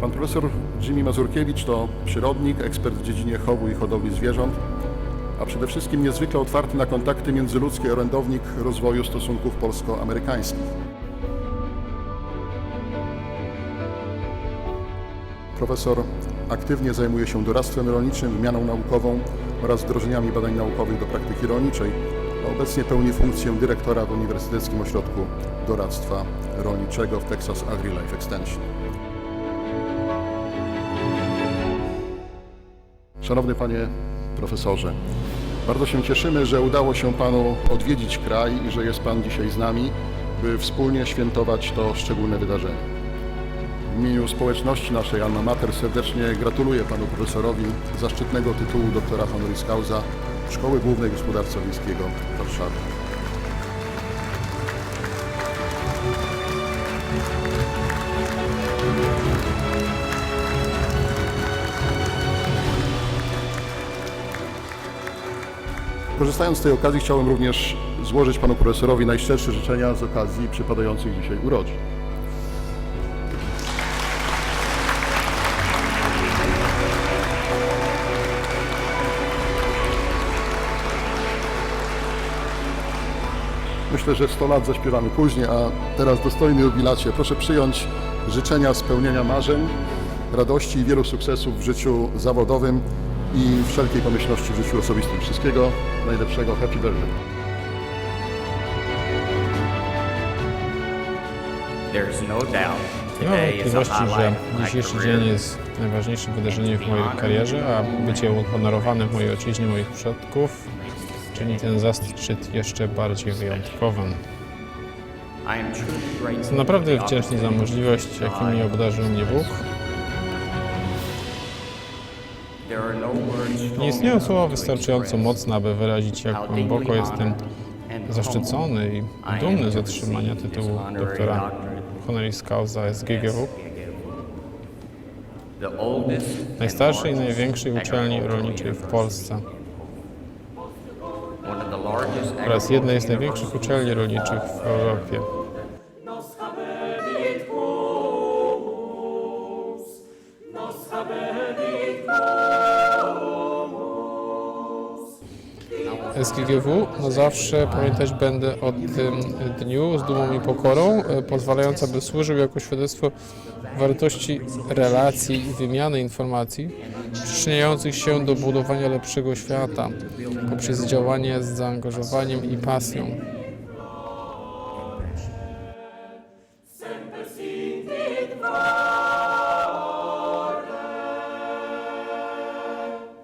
Pan profesor Jimmy Mazurkiewicz to przyrodnik, ekspert w dziedzinie chowu i hodowli zwierząt, a przede wszystkim niezwykle otwarty na kontakty międzyludzkie orędownik rozwoju stosunków polsko-amerykańskich. Profesor aktywnie zajmuje się doradztwem rolniczym, wymianą naukową oraz wdrożeniami badań naukowych do praktyki rolniczej. a Obecnie pełni funkcję dyrektora w Uniwersyteckim Ośrodku Doradztwa Rolniczego w Texas AgriLife Extension. Szanowny Panie Profesorze, bardzo się cieszymy, że udało się Panu odwiedzić kraj i że jest Pan dzisiaj z nami, by wspólnie świętować to szczególne wydarzenie. W imieniu społeczności naszej Alma Mater serdecznie gratuluję Panu Profesorowi zaszczytnego tytułu doktora honoris causa Szkoły Głównej Gospodarstwa Wiejskiego w Warszawie. Korzystając z tej okazji chciałem również złożyć Panu Profesorowi najszczersze życzenia z okazji przypadających dzisiaj urodzin. Myślę, że 100 lat zaśpiewamy później, a teraz dostojny jubilacie. Proszę przyjąć życzenia spełnienia marzeń, radości i wielu sukcesów w życiu zawodowym i wszelkiej pomyślności w życiu osobistym. Wszystkiego najlepszego. Happy birthday. There's no doubt Nie mam wątpliwości, że dzisiejszy dzień jest najważniejszym wydarzeniem w mojej karierze, a bycie uhonorowanym w mojej ojczyźnie moich przodków czyni ten zaszczyt jeszcze bardziej wyjątkowym. Jestem naprawdę wdzięczny za możliwość, jaką mi obdarzył mnie Bóg. Nie istnieją słowa wystarczająco mocne, aby wyrazić, jak głęboko jestem zaszczycony i dumny z otrzymania tytułu doktora honoris causa SGGW, najstarszej i największej uczelni rolniczej w. Polsce oraz jednej z największych uczelni rolniczych w Europie. SGGW na zawsze pamiętać będę o tym dniu z dumą i pokorą, e, pozwalając, aby służył jako świadectwo wartości relacji i wymiany informacji, przyczyniających się do budowania lepszego świata poprzez działanie z zaangażowaniem i pasją.